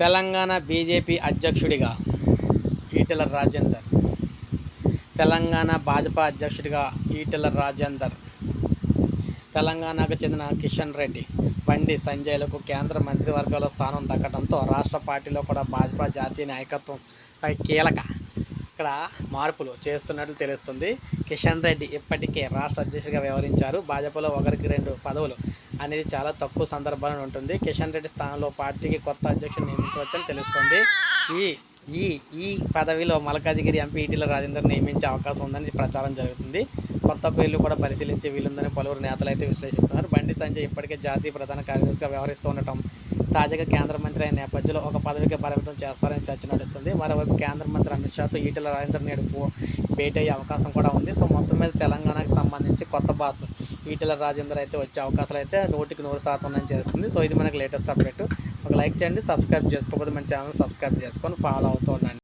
Telangana BJP అధ్యక్షుడిగా ఈటెల రాజేందర్. తెలంగాణ భాజపా అధ్యక్షుడిగా ఈటెల రాజేందర్. తెలంగాణకు చెందిన కిషన్ రెడ్డి బండి సంజయ్లకు కేంద్ర మంత్రివర్గంలో స్థానం దక్కడంతో రాష్ట్ర పార్టీలో కూడా భాజపా జాతీయ నాయకత్వంపై కీలక ఇక్కడ మార్పులు చేస్తున్నట్లు తెలుస్తుంది. కిషన్ రెడ్డి ఇప్పటికే రాష్ట్ర అధ్యక్షుడిగా వ్యవహరించారు. భాజపాలో ఒకరికి రెండు పదవులు అనేది చాలా తక్కువ సందర్భాలను ఉంటుంది. కిషన్ రెడ్డి స్థానంలో పార్టీకి కొత్త అధ్యక్షుడు నియమించవచ్చని తెలుస్తుంది. ఈ ఈ ఈ పదవిలో మల్కాజిగిరి ఎంపీ ఈటీల రాజేందర్ నియమించే అవకాశం ఉందని ప్రచారం జరుగుతుంది. కొత్త పేర్లు కూడా పరిశీలించే వీలుందని పలువురు నేతలు అయితే విశ్లేషిస్తున్నారు. బండి సంజయ్ ఇప్పటికే జాతీయ ప్రధాన కార్యదర్శిగా వ్యవహరిస్తూ ఉండటం తాజాగా కేంద్ర మంత్రి అయిన నేపథ్యంలో ఒక పదవికి పరిమితం చేస్తారని చర్చ నడుస్తుంది. మరోవైపు కేంద్ర మంత్రి అమిత్ షాతో ఈటల రాజేందర్ నేడు భేటీ అయ్యే అవకాశం కూడా ఉంది. సో మొత్తం మీద తెలంగాణకు సంబంధించి కొత్త బాస్ ఈటెల రాజేందర్ అయితే వచ్చే అవకాశాలు అయితే నూటికి నూరు శాతం ఉన్నాయని చేస్తుంది. సో ఇది మనకి లేటెస్ట్ అప్డేట్ ఒక లైక్ చేయండి సబ్స్క్రైబ్ చేసుకోకపోతే మన ఛానల్ సబ్స్క్రైబ్ చేసుకొని ఫాలో అవుతూ ఉండండి.